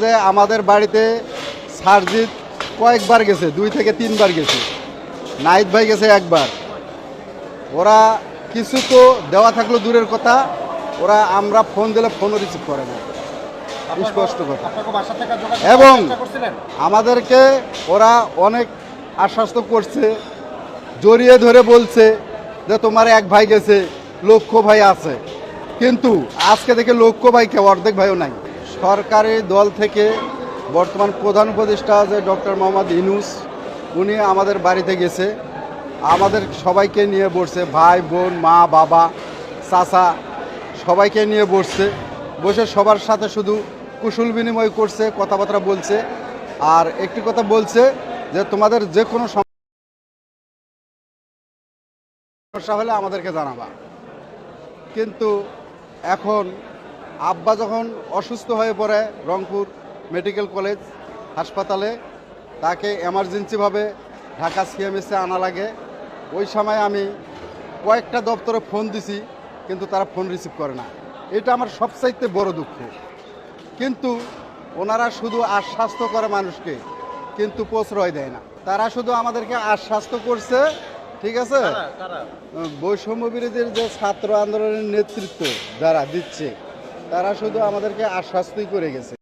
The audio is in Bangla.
যে আমাদের বাড়িতে সারজিৎ কয়েকবার গেছে দুই থেকে তিনবার গেছে। নাইট ভাই গেছে একবার। ওরা কিছু তো দেওয়া থাকল দূরের কথা ওরা আমরা ফোন দিলে ফোনও রিসিভ করে না। স্পষ্ট কথা। এবং আমাদেরকে ওরা অনেক আশ্বস্ত করছে জড়িয়ে ধরে বলছে যে তোমার এক ভাই গেছে লক্ষ্য ভাই আছে। কিন্তু আজকে থেকে লক্ষ্য ভাই কেউ অর্ধেক ভাইও নাই। সরকারি দল থেকে বর্তমান প্রধান উপদেষ্টা যে ডক্টর মোহাম্মদ ইনুস উনি আমাদের বাড়িতে গেছে। আমাদের সবাইকে নিয়ে বসছে, ভাই, বোন, মা, বাবা, চাচা, সবাইকে নিয়ে বসছে। বসে সবার সাথে শুধু কুশল বিনিময় করছে, কথাবার্তা বলছে। আর একটি কথা বলছে যে, তোমাদের যে কোনো সমস্যা হলে আমাদেরকে জানাবা। কিন্তু এখন আব্বা যখন অসুস্থ হয়ে পড়ে রংপুর মেডিকেল কলেজ হাসপাতালে তাকে এমার্জেন্সিভাবে ঢাকা সিএমএসে আনা লাগে। ওই সময় আমি কয়েকটা দপ্তরে ফোন দিছি কিন্তু তারা ফোন রিসিভ করে না। এটা আমার সবচাইতে বড় দুঃখ। কিন্তু ওনারা শুধু আশ্বাস্ত করে মানুষকে কিন্তু প্রশ্রয় দেয় না। তারা শুধু আমাদেরকে আশ্বাস্ত করছে ঠিক আছে? বৈষম্য বিরোধীর যে ছাত্র আন্দোলনের নেতৃত্ব যারা দিচ্ছে তারা শুধু আমাদেরকে আশ্বাস্তই করে গেছে।